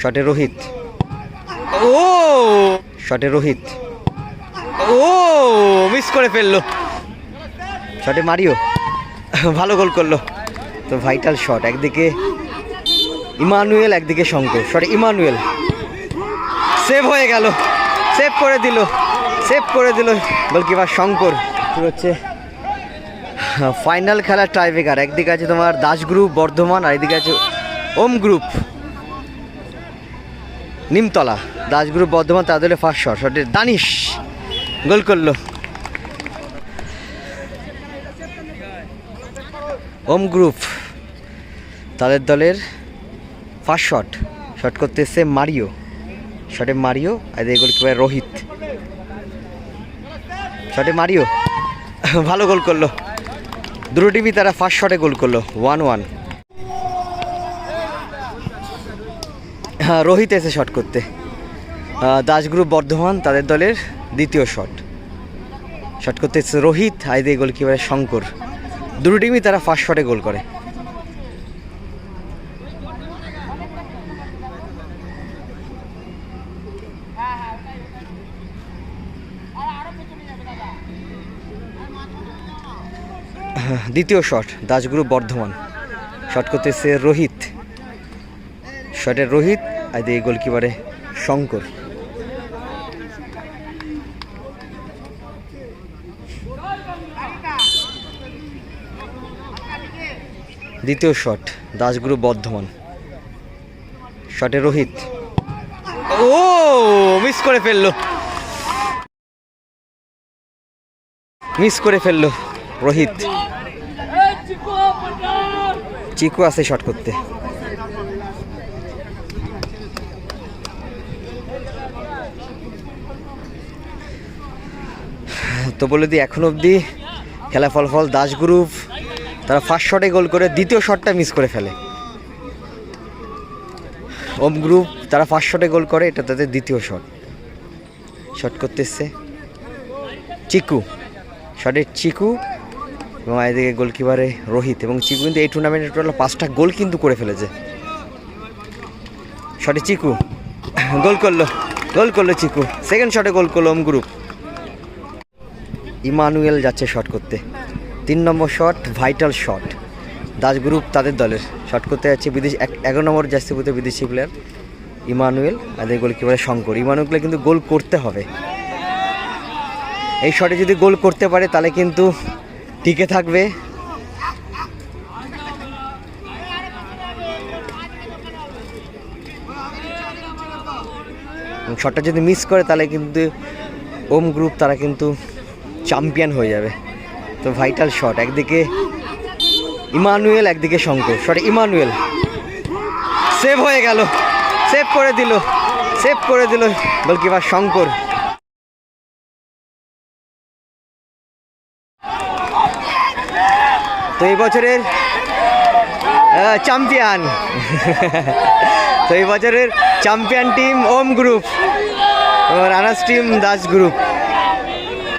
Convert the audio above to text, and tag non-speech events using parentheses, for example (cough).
শটে রোহিত। ও! শটে রোহিত। ও মিস করে ফেলল। শটে মারিও। ভালো গোল করল। তো ভাইটাল শট একদিকে ইমানুয়েল একদিকে শঙ্কর শটে ইমানুয়েল। সেভ হয়ে গেল। সেভ করে দিল। সেভ করে দিল। গোলকিপার শঙ্কর। হচ্ছে ফাইনাল খেলার টাইব্রেকার একদিকে আছে তোমার দাস গ্রুপ বর্ধমান আর এদিকে আছে ওম গ্রুপ নিমতলা, দাস গ্রুপ বর্ধমান, তাদের ফার্স্ট শট, শটের দানিশ গোল করল। ওম গ্রুপ, তাদের দলের ফার্স্ট শট শট করতে এসছে মারিও। শটে মারিও, আর গোলকিপার রোহিত। শটে মারিও, ভালো গোল করল। দুটো টিভি তারা ফার্স্ট শটে গোল করল ওয়ান ওয়ান রোহিত এসে শট করতে। দাস গ্রুপ বর্ধমান, তাদের দলের দ্বিতীয় শট শট করতে এসেছে রোহিত আইদে গোলকিপার শঙ্কর। দুটো টিমই তারা ফার্স্ট শটে গোল করে। দ্বিতীয় shot Das group Bardhaman. Shot করতে এসেছে রোহিত। শটের রোহিত এই গোলকিপারে শঙ্কর। দ্বিতীয় শট, দাসগুরু বর্ধমান। শটে রোহিত। ও, মিস করে ফেলল। মিস করে ফেলল রোহিত। চিকু আছে শট করতে। তো বলে দিই এখন অবধি খেলা ফলাফল দাস গ্রুপ, তারা ফার্স্ট শটে গোল করে, দ্বিতীয় শটটা মিস করে ফেলে। ওম গ্রুপ তারা ফার্স্ট শটে গোল করে, এটা তাদের দ্বিতীয় শট শট করতে এসছে চিকু শটের চিকু এবং এদিকে গোলকিপারে রোহিত। এবং চিকু কিন্তু এই টুর্নামেন্টে টোটাল পাঁচটা গোল কিন্তু করে ফেলেছে। শটে চিকু। গোল করল গোল করল চিকু। সেকেন্ড শটে গোল করল ওম গ্রুপ ইমানুয়েল যাচ্ছে শট করতে। তিন নম্বর shot vital shot Das group তাদের দলের। শট করতে যাচ্ছে বিদেশি এগারো নম্বর জার্সি বুতে বিদেশি প্লেয়ার ইমানুয়েল আর এই গোলকিপারে শঙ্কর। ইমানুয়েলকে কিন্তু গোল করতে হবে। এই শটে যদি গোল করতে পারে, তাহলে কিন্তু টিকে থাকবে। শটটা যদি মিস করে, তাহলে কিন্তু ওম গ্রুপ তারা কিন্তু চ্যাম্পিয়ন হয়ে যাবে। তো ভাইটাল শট একদিকে ইমানুয়েল, একদিকে শঙ্কর শটে ইমানুয়েল। সেভ হয়ে গেল। সেভ করে দিল। সেভ করে দিল গোলকিপার শঙ্কর। তো এই বছরের চ্যাম্পিয়ন (laughs) তো এই বছরের champion team Om group runners team Das group